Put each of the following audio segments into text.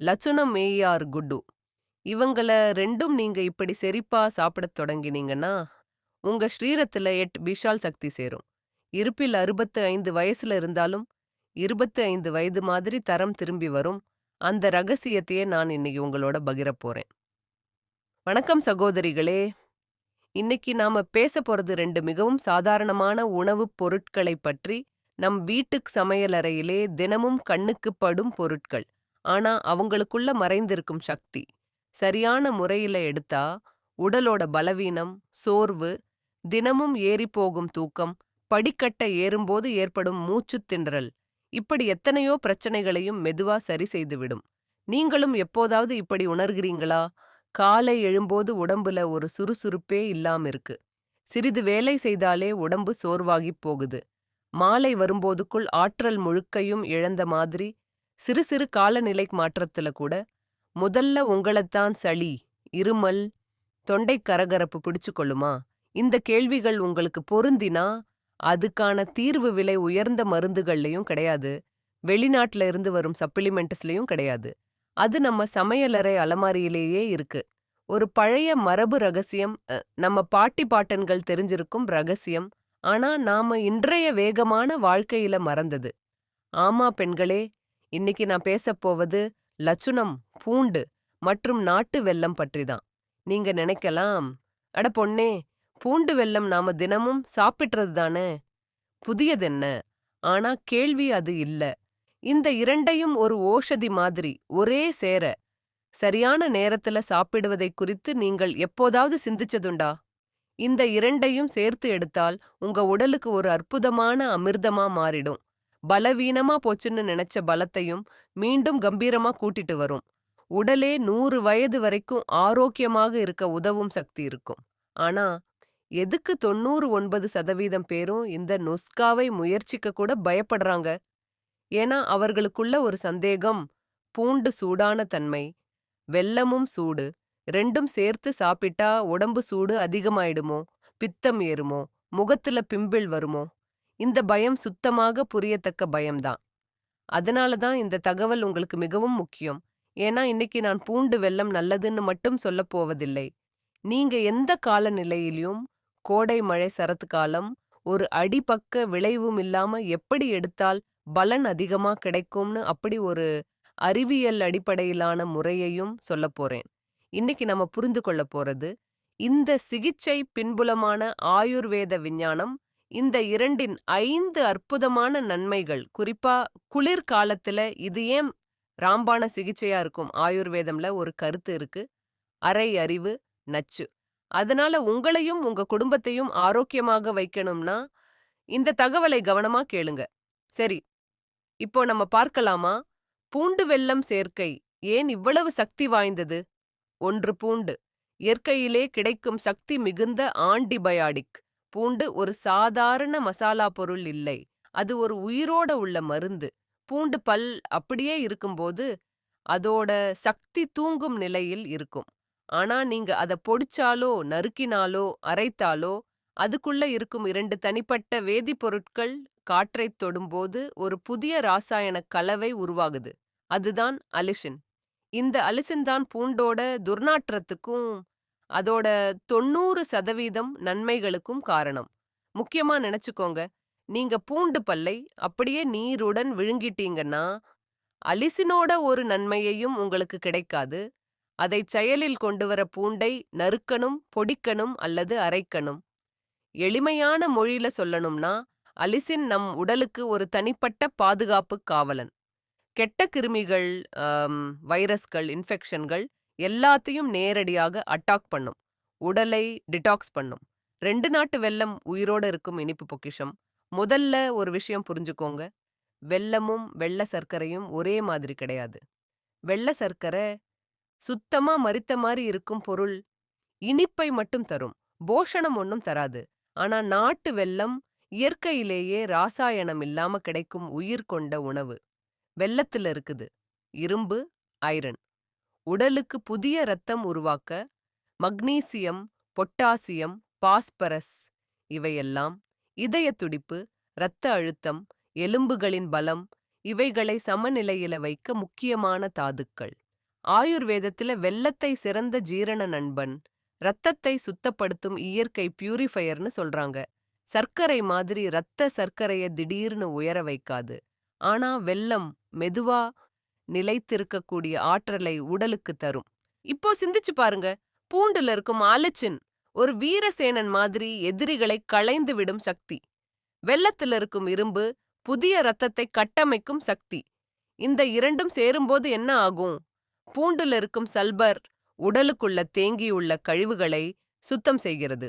லட்சுணம் மேயார் good. இவங்கள ரெண்டும் நீங்க இப்படி செரிப்பா சாப்பிடத் தொடங்கினீங்கன்னா உங்க ஸ்ரீரத்துல எட் விஷால் சக்தி சேரும். இருப்பில் அறுபத்து ஐந்து வயசுல இருந்தாலும் இருபத்து ஐந்து வயது மாதிரி தரம் திரும்பி வரும். அந்த ரகசியத்தையே நான் இன்னைக்கு உங்களோட பகிரப் போறேன். வணக்கம் சகோதரிகளே. இன்னைக்கு நாம பேச போறது ரெண்டு மிகவும் சாதாரணமான உணவுப் பொருட்களைப் பற்றி நம் வீட்டுக் சமையலறையிலே தினமும் கண்ணுக்கு படும் பொருட்கள். ஆனா அவங்களுக்குள்ள மறைந்திருக்கும் சக்தி. சரியான முறையில எடுத்தா உடலோட பலவீனம் சோர்வு தினமும் ஏறிப்போகும் தூக்கம் படிக்கட்டை ஏறும்போது ஏற்படும் மூச்சுத் திணறல் இப்படி எத்தனையோ பிரச்சனைகளையும் மெதுவா சரி செய்துவிடும். நீங்களும் எப்போதாவது இப்படி உணர்கிறீங்களா? காலை எழும்போது உடம்புல ஒரு சுறுசுறுப்பே இல்லாம இருக்கு. சிறிது வேலை செய்தாலே உடம்பு சோர்வாகிப் போகுது. மாலை வரும்போதுக்குள் ஆற்றல் முழுக்கையும் இழந்த மாதிரி சிறு சிறு காலநிலை மாற்றத்துல கூட முதல்ல உங்களைத்தான் சளி இருமல் தொண்டை கரகரப்பு பிடிச்சு கொள்ளுமா இந்த கேள்விகள் உங்களுக்கு பொருந்தினா அதுக்கான தீர்வு விலை உயர்ந்த மருந்துகள்லயும் கிடையாது. வெளிநாட்டுல இருந்து வரும் சப்ளிமெண்ட்ஸ்லையும் கிடையாது. அது நம்ம சமையலறை அலமாரியிலேயே இருக்கு. ஒரு பழைய மரபு ரகசியம் நம்ம பாட்டி பாட்டன்கள் தெரிஞ்சிருக்கும் ரகசியம். ஆனா நாம இன்றைய வேகமான வாழ்க்கையில மறந்தது. ஆமா பெண்களே இன்னைக்கு நான் பேசப் போவது லட்சுணம் பூண்டு மற்றும் நாட்டு வெல்லம் பற்றிதான். நீங்க நினைக்கலாம் அட பொண்ணே பூண்டு வெல்லம் நாம தினமும் சாப்பிட்றது தானே? புதியதென்ன? ஆனா கேள்வி அது இல்ல. இந்த இரண்டையும் ஒரு ஓஷதி மாதிரி ஒரே சேர. சரியான நேரத்துல சாப்பிடுவதை குறித்து நீங்கள் எப்போதாவது சிந்திச்சதுண்டா? இந்த இரண்டையும் சேர்த்து எடுத்தால் உங்க உடலுக்கு ஒரு அற்புதமான அமிர்தமா மாறிடும். பலவீனமா போச்சுன்னு நினைச்ச பலத்தையும் மீண்டும் கம்பீரமா கூட்டிட்டு வரும். உடலே நூறு வயது வரைக்கும் ஆரோக்கியமாக இருக்க உதவும் சக்தி இருக்கும். ஆனா எதுக்கு தொண்ணூறு ஒன்பது சதவீதம் பேரும் இந்த நொஸ்காவை முயற்சிக்க கூட பயப்படுறாங்க? ஏன்னா அவர்களுக்குள்ள ஒரு சந்தேகம் பூண்டு சூடான தன்மை வெல்லமும் சூடு ரெண்டும் சேர்த்து சாப்பிட்டா உடம்பு சூடு அதிகமாயிடுமோ? பித்தம் ஏறுமோ? முகத்துல பிம்பிள் வருமோ? இந்த பயம் சுத்தமாக புரியத்தக்க பயம்தான். அதனால தான் இந்த தகவல் உங்களுக்கு மிகவும் முக்கியம். ஏன்னா இன்னைக்கு நான் பூண்டு வெள்ளம் நல்லதுன்னு மட்டும் சொல்லப் போவதில்லை. நீங்க எந்த காலநிலையிலும் கோடை மழை சரத்து காலம் ஒரு அடிபக்க விளைவும் இல்லாம எப்படி எடுத்தால் பலன் அதிகமா கிடைக்கும்னு அப்படி ஒரு அறிவியல் அடிப்படையிலான முறையையும் சொல்லப் போறேன். இன்னைக்கு நம்ம புரிந்து கொள்ள போறது இந்த சிகிச்சை பின்புலமான ஆயுர்வேத விஞ்ஞானம் இந்த இரண்டின் ஐந்து அற்புதமான நன்மைகள் குறிப்பா குளிர்காலத்துல இது ஏன் ராம்பான சிகிச்சையா இருக்கும்? ஆயுர்வேதம்ல ஒரு கருத்து இருக்கு. அரை அறிவு நச்சு. அதனால உங்களையும் உங்க குடும்பத்தையும் ஆரோக்கியமாக வைக்கணும்னா இந்த தகவலை கவனமா கேளுங்க. சரி இப்போ நம்ம பார்க்கலாமா? பூண்டு வெல்லம் சேர்க்கை ஏன் இவ்வளவு சக்தி வாய்ந்தது? ஒன்று பூண்டு. இயற்கையிலே கிடைக்கும் சக்தி மிகுந்த ஆன்டிபயாடிக். பூண்டு ஒரு சாதாரண மசாலா பொருள் இல்லை. அது ஒரு உயிரோட உள்ள மருந்து. பூண்டு பல் அப்படியே இருக்கும்போது அதோட சக்தி தூங்கும் நிலையில் இருக்கும். ஆனா நீங்க அத பொடிச்சாலோ நறுக்கினாலோ அரைத்தாலோ அதுக்குள்ள இருக்கும் இரண்டு தனிப்பட்ட வேதிப்பொருட்கள் காற்றைத் தொடும்போது ஒரு புதிய ராசாயன கலவை உருவாகுது. அதுதான் அலிஷின் இந்த அலிசின் தான் பூண்டோட துர்நாற்றத்துக்கும் அதோட தொண்ணூறு சதவீதம் நன்மைகளுக்கும் காரணம். முக்கியமா நினைச்சுக்கோங்க. நீங்க பூண்டு பல்லை அப்படியே நீருடன் விழுங்கிட்டீங்கன்னா அலிசினோட ஒரு நன்மையையும் உங்களுக்கு கிடைக்காது. அதை செயலில் கொண்டு வர பூண்டை நறுக்கணும் பொடிக்கணும் அல்லது அரைக்கணும். எளிமையான மொழியில சொல்லணும்னா அலிசின் நம் உடலுக்கு ஒரு தனிப்பட்ட பாதுகாப்பு காவலன். கெட்ட கிருமிகள் ஆம், வைரஸ்கள் இன்ஃபெக்ஷன்கள் எல்லாத்தையும் நேரடியாக அட்டாக் பண்ணும். உடலை டிடாக்ஸ் பண்ணும். ரெண்டு நாட்டு வெல்லம் உயிரோட இருக்கும் இனிப்பு பொக்கிஷம். முதல்ல ஒரு விஷயம் புரிஞ்சுக்கோங்க. வெள்ளமும் வெள்ள சர்க்கரையும் ஒரே மாதிரி கிடையாது. வெள்ள சர்க்கரை சுத்தமா மரித்த மாதிரி இருக்கும் பொருள் இனிப்பை மட்டும் தரும். போஷணம் ஒன்றும் தராது. ஆனா நாட்டு வெல்லம் இயற்கையிலேயே ராசாயனம் இல்லாம கிடைக்கும் உயிர் கொண்ட உணவு. வெள்ளத்துல இருக்குது. இரும்பு ஐரன். உடலுக்கு புதிய இரத்தம் உருவாக்க மக்னீசியம் பொட்டாசியம் பாஸ்பரஸ் இவையெல்லாம் இதய துடிப்பு இரத்த அழுத்தம் எலும்புகளின் பலம் இவைகளை சமநிலையில வைக்க முக்கியமான தாதுக்கள். ஆயுர்வேதத்துல வெள்ளத்தை சிறந்த ஜீரண நண்பன் ரத்தத்தை சுத்தப்படுத்தும் இயற்கை பியூரிஃபையர்னு சொல்றாங்க. சர்க்கரை மாதிரி ரத்த சர்க்கரையை திடீர்னு உயர வைக்காது. ஆனா வெல்லம் மெதுவா நிலைத்திருக்கக்கூடிய ஆற்றலை உடலுக்கு தரும். இப்போ சிந்திச்சு பாருங்க. பூண்டுல இருக்கும் அலச்சின் ஒரு வீரசேனன் மாதிரி எதிரிகளை களைந்து விடும் சக்தி. வெள்ளத்துல இருக்கும் இரும்பு புதிய ரத்தத்தை கட்டமைக்கும் சக்தி. இந்த இரண்டும் சேரும்போது என்ன ஆகும்? பூண்டுல இருக்கும் சல்பர் உடலுக்குள்ள தேங்கியுள்ள கழிவுகளை சுத்தம் செய்கிறது.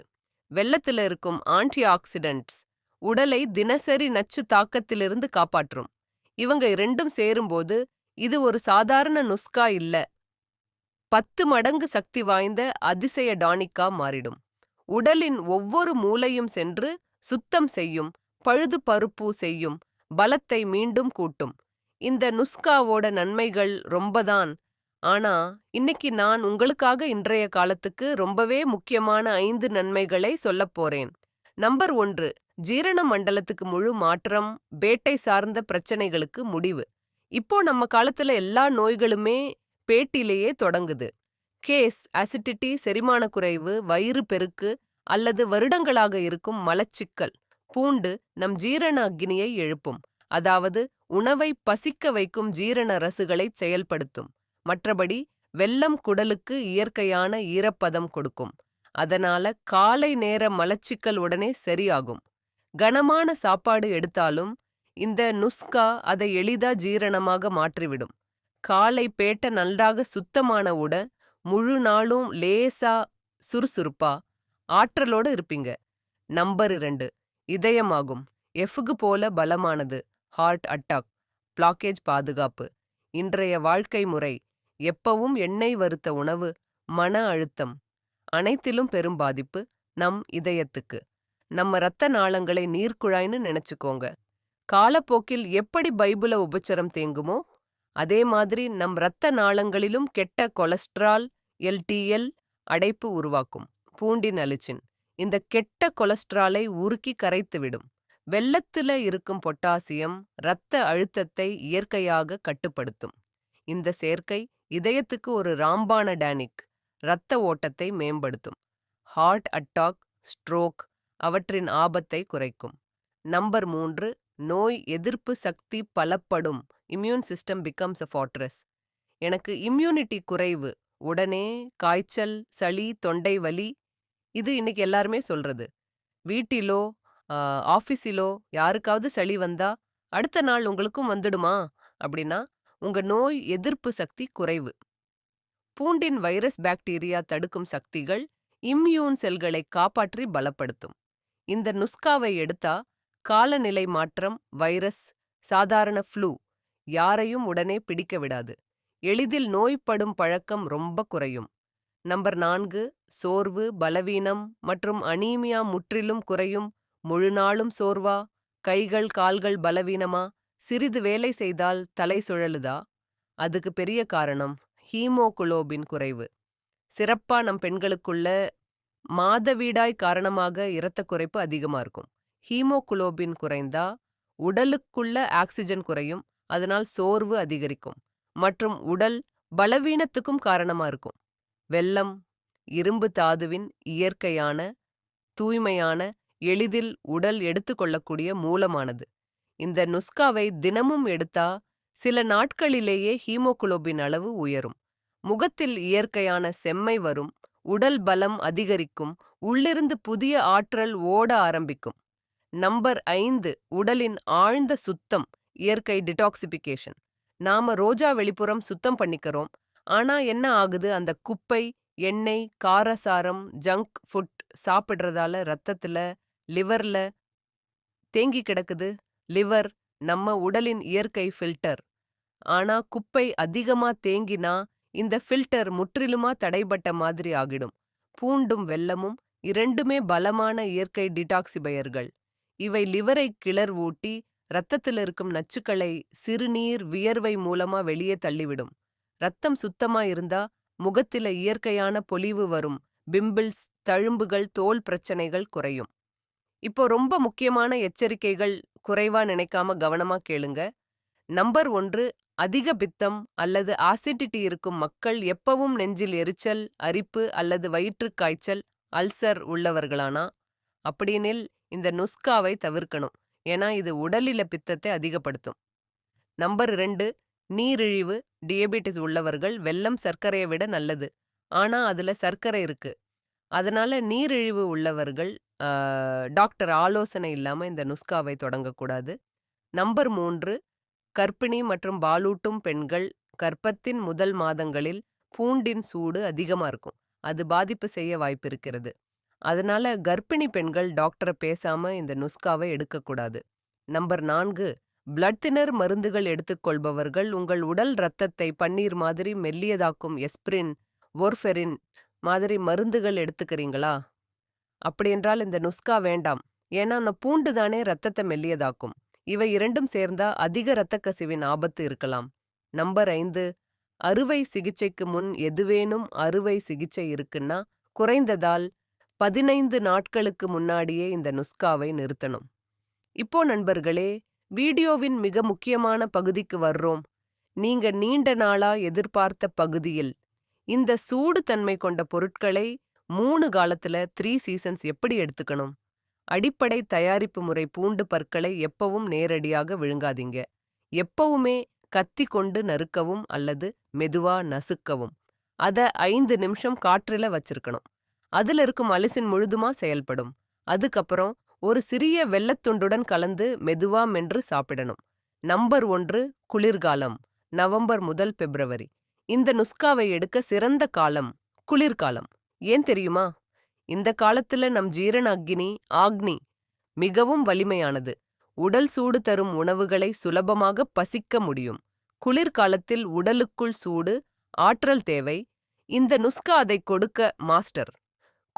வெள்ளத்துல இருக்கும் ஆன்டி ஆக்சிடென்ட்ஸ் உடலை தினசரி நச்சு தாக்கத்திலிருந்து காப்பாற்றும். இவங்க இரண்டும் சேரும்போது இது ஒரு சாதாரண நுஸ்கா இல்ல. பத்து மடங்கு சக்தி வாய்ந்த அதிசய டானிக்கா மாறிடும். உடலின் ஒவ்வொரு மூலையும் சென்று சுத்தம் செய்யும் பழுது பருப்பு செய்யும் பலத்தை மீண்டும் கூட்டும். இந்த நுஸ்காவோட நன்மைகள் ரொம்பதான். ஆனா இன்னைக்கு நான் உங்களுக்காக இன்றைய காலத்துக்கு ரொம்பவே முக்கியமான ஐந்து நன்மைகளை சொல்லப் போறேன். நம்பர் ஒன்று ஜீரண மண்டலத்துக்கு முழு மாற்றம் பேட்டை சார்ந்த பிரச்சனைகளுக்கு முடிவு. இப்போ நம்ம காலத்துல எல்லா நோய்களுமே பேட்டிலேயே தொடங்குது. கேஸ் அசிடிட்டி செரிமான குறைவு வயிறு பெருக்கு அல்லது வருடங்களாக இருக்கும் மலச்சிக்கல் பூண்டு நம் ஜீரண அக்னியை எழுப்பும். அதாவது உணவை பசிக்க வைக்கும் ஜீரண ரசுகளைச் செயல்படுத்தும். மற்றபடி வெல்லம் குடலுக்கு இயற்கையான ஈரப்பதம் கொடுக்கும். அதனால காலை நேர மலச்சிக்கல் உடனே சரியாகும். கனமான சாப்பாடு எடுத்தாலும் இந்த நுஸ்கா அதை எளிதா ஜீரணமாக மாற்றிவிடும். காலை பேட்ட நன்றாக சுத்தமானவுட முழு நாளும் லேசா சுறுசுறுப்பா ஆற்றலோட இருப்பீங்க. நம்பர் இரண்டு இதயமாகும். எஃகுகு போல பலமானது. ஹார்ட் அட்டாக் பிளாக்கேஜ் பாதுகாப்பு. இன்றைய வாழ்க்கை முறை எப்பவும் எண்ணெய் வறுத்த உணவு மன அழுத்தம். அனைத்திலும் பெரும் பாதிப்பு நம் இதயத்துக்கு. நம்ம ரத்த நாளங்களை நீர்க்குழாய்னு நினைச்சுக்கோங்க. காலப்போக்கில் எப்படி பைபிள உபச்சரம் தேங்குமோ அதே மாதிரி நம் இரத்த நாளங்களிலும் கெட்ட கொலஸ்ட்ரால் எல்டிஎல் அடைப்பு உருவாக்கும். பூண்டின் அலிச்சின் இந்த கெட்ட கொலஸ்ட்ராலை உருக்கி கரைத்துவிடும். வெள்ளத்துல இருக்கும் பொட்டாசியம் இரத்த அழுத்தத்தை இயற்கையாக கட்டுப்படுத்தும். இந்த சேர்க்கை இதயத்துக்கு ஒரு ராம்பான டேனிக் இரத்த ஓட்டத்தை மேம்படுத்தும். ஹார்ட் அட்டாக் ஸ்ட்ரோக் அவற்றின் ஆபத்தை குறைக்கும். நம்பர் மூன்று நோய் எதிர்ப்பு சக்தி பலப்படும். Immune system becomes a fortress எனக்கு இம்யூனிட்டி குறைவு. உடனே காய்ச்சல் சளி தொண்டை வலி இது இன்னைக்கு எல்லாருமே சொல்றது. வீட்டிலோ ஆஃபீஸிலோ யாருக்காவது சளி வந்தா அடுத்த நாள் உங்களுக்கும் வந்துடுமா? அப்படின்னா உங்க நோய் எதிர்ப்பு சக்தி குறைவு. பூண்டின் வைரஸ் பாக்டீரியா தடுக்கும் சக்திகள் இம்யூன் செல்களை காப்பாற்றி பலப்படுத்தும். இந்த நுஸ்காவை எடுத்தா காலநிலை மாற்றம் வைரஸ் சாதாரண ஃப்ளூ யாரையும் உடனே பிடிக்க விடாது. எளிதில் நோய்ப்படும் பழக்கம் ரொம்ப குறையும். நம்பர் நான்கு சோர்வு பலவீனம் மற்றும் அனீமியா முற்றிலும் குறையும். முழு நாளும் சோர்வா? கைகள் கால்கள் பலவீனமா? சிறிது வேலை செய்தால் தலை சுழலுதா? அதுக்கு பெரிய காரணம் ஹீமோகுளோபின் குறைவு. சிறப்பா நம் பெண்களுக்குள்ள மாதவீடாய் காரணமாக இரத்த குறைப்பு அதிகமா இருக்கும். ஹீமோகுளோபின் குறைந்தா உடலுக்குள்ள ஆக்சிஜன் குறையும் அதனால் சோர்வு அதிகரிக்கும் மற்றும் உடல் பலவீனத்துக்கும் காரணமா இருக்கும். வெள்ளம் இரும்பு தாதுவின் இயற்கையான தூய்மையான எளிதில் உடல் எடுத்துக்கொள்ளக்கூடிய மூலமானது. இந்த நுஸ்காவை தினமும் எடுத்தா சில நாட்களிலேயே ஹீமோகுளோபின் அளவு உயரும். முகத்தில் இயற்கையான செம்மை வரும் உடல் பலம் அதிகரிக்கும் உள்ளிருந்து புதிய ஆற்றல் ஓட ஆரம்பிக்கும். நம்பர் ஐந்து உடலின் ஆழ்ந்த சுத்தம் இயற்கை டிடாக்சிபிகேஷன் நாம ரோஜா வெளிப்புறம் சுத்தம் பண்ணிக்கிறோம். ஆனா என்ன ஆகுது? அந்த குப்பை எண்ணெய் காரசாரம் ஜங்க் ஃபுட் சாப்பிடுறதால ரத்தத்துல லிவர்ல தேங்கி கிடக்குது. லிவர் நம்ம உடலின் இயற்கை ஃபில்டர் ஆனா குப்பை அதிகமா தேங்கினா இந்த ஃபில்டர் முற்றிலுமா தடைபட்ட மாதிரி ஆகிடும். பூண்டும் வெல்லமும் இரண்டுமே பலமான இயற்கை டிடாக்சிபயர்கள் இவை லிவரை கிளர் ஊட்டி இரத்தத்தில் இருக்கும் நச்சுக்களை சிறுநீர் வியர்வை மூலமா வெளியே தள்ளிவிடும். ரத்தம் சுத்தமா இருந்தா முகத்தில இயற்கையான பொலிவு வரும். பிம்பிள்ஸ் தழும்புகள் தோல் பிரச்சனைகள் குறையும். இப்போ ரொம்ப முக்கியமான எச்சரிக்கைகள் குறைவா நினைக்காம கவனமா கேளுங்க. நம்பர் ஒன்று அதிக பித்தம் அல்லது ஆசிடிட்டி இருக்கும் மக்கள் எப்பவும் நெஞ்சில் எரிச்சல் அரிப்பு அல்லது வயிற்றுக் காய்ச்சல் அல்சர் உள்ளவர்களானா? அப்படியெனில் இந்த நுஸ்காவை தவிர்க்கணும். ஏன்னா இது உடலில பித்தத்தை அதிகப்படுத்தும். நம்பர் ரெண்டு நீரிழிவு டியபெட்டிஸ் உள்ளவர்கள் வெல்லம் சர்க்கரையை விட நல்லது. ஆனா அதுல சர்க்கரை இருக்கு. அதனால நீரிழிவு உள்ளவர்கள் டாக்டர் ஆலோசனை இல்லாம இந்த நுஸ்காவை தொடங்கக்கூடாது. நம்பர் மூன்று கர்ப்பிணி மற்றும் பாலூட்டும் பெண்கள் கர்ப்பத்தின் முதல் மாதங்களில் பூண்டின் சூடு அதிகமா இருக்கும். அது பாதிப்பு செய்ய வாய்ப்பு இருக்கிறது. அதனால கர்ப்பிணி பெண்கள் டாக்டரை பேசாம இந்த நுஸ்காவை எடுக்கக்கூடாது நம்பர் நான்கு பிளட் தினர் மருந்துகள் எடுத்துக்கொள்பவர்கள் உங்கள் உடல் இரத்தத்தை பன்னீர் மாதிரி மெல்லியதாக்கும் எஸ்பிரின் ஒர்ஃபெரின் மாதிரி மருந்துகள் எடுத்துக்கிறீங்களா? அப்படியென்றால் இந்த நுஸ்கா வேண்டாம். ஏன்னா நான் பூண்டு தானே ரத்தத்தை மெல்லியதாக்கும். இவை இரண்டும் சேர்ந்தா அதிக இரத்த கசிவின் ஆபத்து இருக்கலாம். நம்பர் ஐந்து அறுவை சிகிச்சைக்கு முன் எதுவேனும் அறுவை சிகிச்சை இருக்குன்னா குறைந்ததால் பதினைந்து நாட்களுக்கு முன்னாடியே இந்த நுஸ்காவை நிறுத்தணும். இப்போ நண்பர்களே வீடியோவின் மிக முக்கியமான பகுதிக்கு வர்றோம். நீங்க நீண்ட நாளா எதிர்பார்த்த பகுதியில் இந்த சூடு தன்மை கொண்ட பொருட்களை மூணு காலத்துல த்ரீ சீசன்ஸ் எப்படி எடுத்துக்கணும்? அடிப்படை தயாரிப்பு முறை பூண்டு பற்களை எப்பவும் நேரடியாக விழுங்காதீங்க. எப்பவுமே கத்தி கொண்டு நறுக்கவும் அல்லது மெதுவா நசுக்கவும். அத ஐந்து நிமிஷம் காற்றுல வச்சிருக்கணும். அதுல இருக்கும் அலிசின் முழுதுமா செயல்படும். அதுக்கப்புறம் ஒரு சிறிய வெள்ளத்துண்டுடன் கலந்து மெதுவா மென்று சாப்பிடணும். நம்பர் ஒன்று குளிர்காலம் நவம்பர் முதல் பிப்ரவரி. இந்த நுஸ்காவை எடுக்க சிறந்த காலம் குளிர்காலம். ஏன் தெரியுமா? இந்த காலத்துல நம் ஜீரண அக்னி ஆக்னி மிகவும் வலிமையானது. உடல் சூடு தரும் உணவுகளை சுலபமாக பசிக்க முடியும். குளிர்காலத்தில் உடலுக்குள் சூடு ஆற்றல் தேவை. இந்த நுஸ்கா அதை கொடுக்க மாஸ்டர்.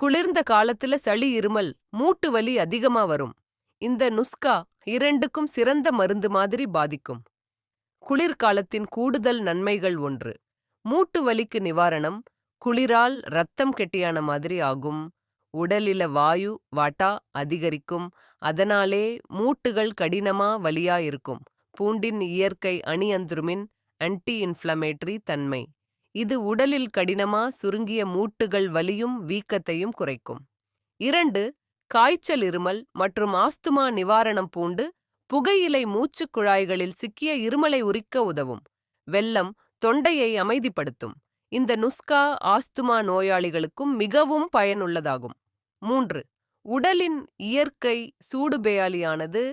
குளிர்ந்த காலத்துல சளி இருமல் மூட்டு வலி அதிகமா வரும். இந்த நுஸ்கா இரண்டுக்கும் சிறந்த மருந்து மாதிரி பாதிக்கும். குளிர்காலத்தின் கூடுதல் நன்மைகள் ஒன்று. மூட்டு வலிக்கு நிவாரணம் குளிரால் ரத்தம் கெட்டியான மாதிரி ஆகும். உடலில வாயு வாட்டா அதிகரிக்கும். அதனாலே மூட்டுகள் கடினமா வலியா இருக்கும். பூண்டின் இயற்கை அணியந்துருமின் ஆன்டி இன்ஃப்ளமேட்டரி தன்மை. இது உடலில் கடினமா சுருங்கிய மூட்டுகள் வலியும் வீக்கத்தையும் குறைக்கும். இரண்டு காய்ச்சல் இருமல் மற்றும் ஆஸ்துமா நிவாரணம் பூண்டு புகையிலை மூச்சுக் குழாய்களில் சிக்கிய இருமலை உரிக்க உதவும். வெல்லம் தொண்டையை அமைதிப்படுத்தும். இந்த நுஸ்கா ஆஸ்துமா நோயாளிகளுக்கும் மிகவும் பயனுள்ளதாகும். மூன்று உடலின் இயற்கை சூடுபேயாலியானது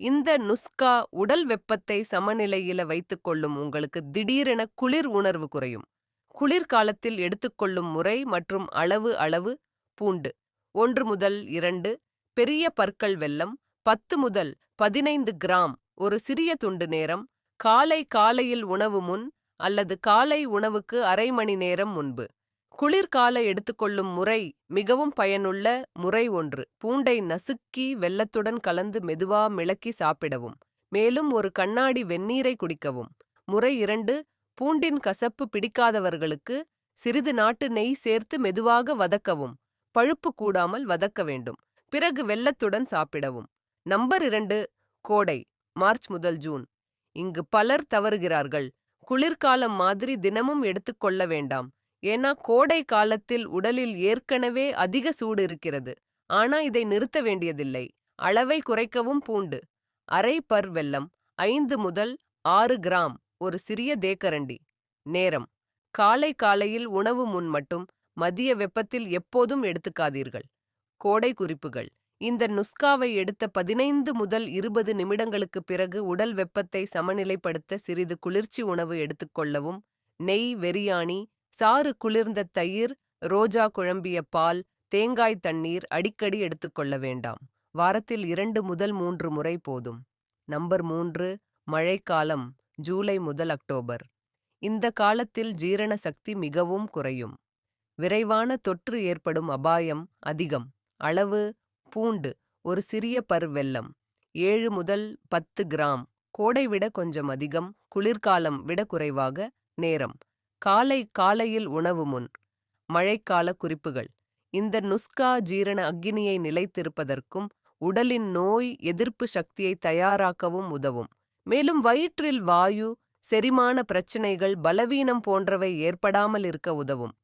இந்த நுஸ்கா உடல் வெப்பத்தை சமநிலையில வைத்துக்கொள்ளும் உங்களுக்கு திடீரென குளிர் உணர்வு குறையும். குளிர்காலத்தில் எடுத்துக்கொள்ளும் முறை மற்றும் அளவு அளவு பூண்டு. ஒன்று முதல் இரண்டு பெரிய பற்கள் வெல்லம் பத்து முதல் பதினைந்து கிராம் ஒரு சிறிய துண்டு நேரம் காலை காலையில் உணவு முன் அல்லது காலை உணவுக்கு அரை மணி நேரம் முன்பு. குளிர்கால எடுத்துக்கொள்ளும் முறை மிகவும் பயனுள்ள முறை ஒன்று. பூண்டை நசுக்கி வெள்ளத்துடன் கலந்து மெதுவா மிளக்கி சாப்பிடவும். மேலும் ஒரு கண்ணாடி வெந்நீரை குடிக்கவும். முறை இரண்டு பூண்டின் கசப்பு பிடிக்காதவர்களுக்கு சிறிது நாட்டு நெய் சேர்த்து மெதுவாக வதக்கவும். பழுப்பு கூடாமல் வதக்க வேண்டும். பிறகு வெள்ளத்துடன் சாப்பிடவும். நம்பர் இரண்டு கோடை மார்ச் முதல் ஜூன். இங்கு பலர் தவறுகிறார்கள். குளிர்காலம் மாதிரி தினமும் எடுத்துக்கொள்ள வேண்டாம். ஏன்னா கோடை காலத்தில் உடலில் ஏற்கனவே அதிக சூடு இருக்கிறது. ஆனா இதை நிறுத்த வேண்டியதில்லை. அளவை குறைக்கவும் பூண்டு. அரை பர் வெல்லம் ஐந்து முதல் ஆறு கிராம். ஒரு சிறிய தேக்கரண்டி. நேரம். காலை காலையில் உணவு முன் மட்டும் மதிய வெப்பத்தில் எப்போதும் எடுத்துக்காதீர்கள். கோடை குறிப்புகள். இந்த நுஸ்காவை எடுத்த பதினைந்து முதல் இருபது நிமிடங்களுக்கு பிறகு உடல் வெப்பத்தை சமநிலைப்படுத்த சிறிது குளிர்ச்சி உணவு எடுத்துக்கொள்ளவும் நெய் வெறியாணி சாறு குளிர்ந்த தயிர் ரோஜா குழம்பிய பால் தேங்காய் தண்ணீர் அடிக்கடி எடுத்துக்கொள்ள வேண்டாம். வாரத்தில் இரண்டு முதல் மூன்று முறை போதும். நம்பர் மூன்று. மழைக்காலம். ஜூலை முதல் அக்டோபர். இந்த காலத்தில் ஜீரண சக்தி மிகவும் குறையும். விரைவான தொற்று ஏற்படும் அபாயம் அதிகம். அளவு பூண்டு ஒரு சிறிய பருவெல்லம் ஏழு முதல் பத்து கிராம் கோடை விட கொஞ்சம் அதிகம் குளிர்காலம் விட குறைவாக நேரம் காலை காலையில் உணவு முன் மழைக்கால குறிப்புகள். இந்த நுஸ்கா ஜீரண அக்கினியை நிலைத்திருப்பதற்கும் உடலின் நோய் எதிர்ப்பு சக்தியை தயாராக்கவும் உதவும். மேலும் வயிற்றில் வாயு செரிமான பிரச்சனைகள் பலவீனம் போன்றவை ஏற்படாமல் இருக்க உதவும்.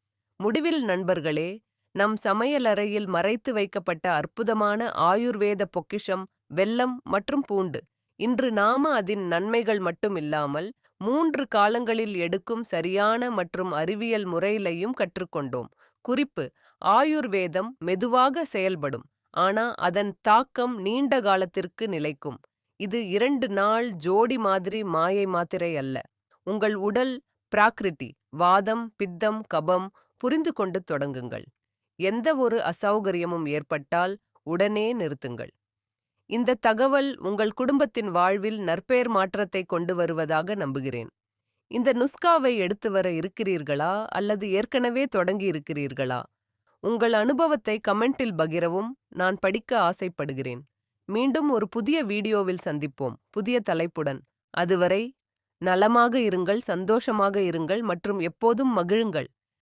முடிவில் நண்பர்களே நம் சமையலறையில் மறைத்து வைக்கப்பட்ட அற்புதமான ஆயுர்வேத பொக்கிஷம் வெல்லம் மற்றும் பூண்டு. இன்று நாம அதன் நன்மைகள் மட்டும் இல்லாமல் மூன்று காலங்களில் எடுக்கும் சரியான மற்றும் அறிவியல் முறையிலையும் கற்றுக்கொண்டோம். குறிப்பு ஆயுர்வேதம் மெதுவாக செயல்படும் ஆனா அதன் தாக்கம் நீண்ட காலத்திற்கு நிலைக்கும். இது இரண்டு நாள் ஜோடி மாதிரி மாயை மாத்திரை அல்ல. உங்கள் உடல் பிராகிருதி வாதம் பித்தம் கபம் புரிந்து கொண்டு தொடங்குங்கள். எந்த ஒரு அசௌகரியமும் ஏற்பட்டால் உடனே நிறுத்துங்கள். இந்த தகவல் உங்கள் குடும்பத்தின் வாழ்வில் நற்பெயர் மாற்றத்தை கொண்டு வருவதாக நம்புகிறேன். இந்த நுஸ்காவை எடுத்து வர இருக்கிறீர்களா? அல்லது ஏற்கனவே தொடங்கி இருக்கிறீர்களா? உங்கள் அனுபவத்தை கமெண்டில் பகிரவும் நான் படிக்க ஆசைப்படுகிறேன். மீண்டும் ஒரு புதிய வீடியோவில் சந்திப்போம். புதிய தலைப்புடன். அதுவரை நலமாக இருங்கள் சந்தோஷமாக இருங்கள் மற்றும் எப்போதும் மகிழுங்கள்.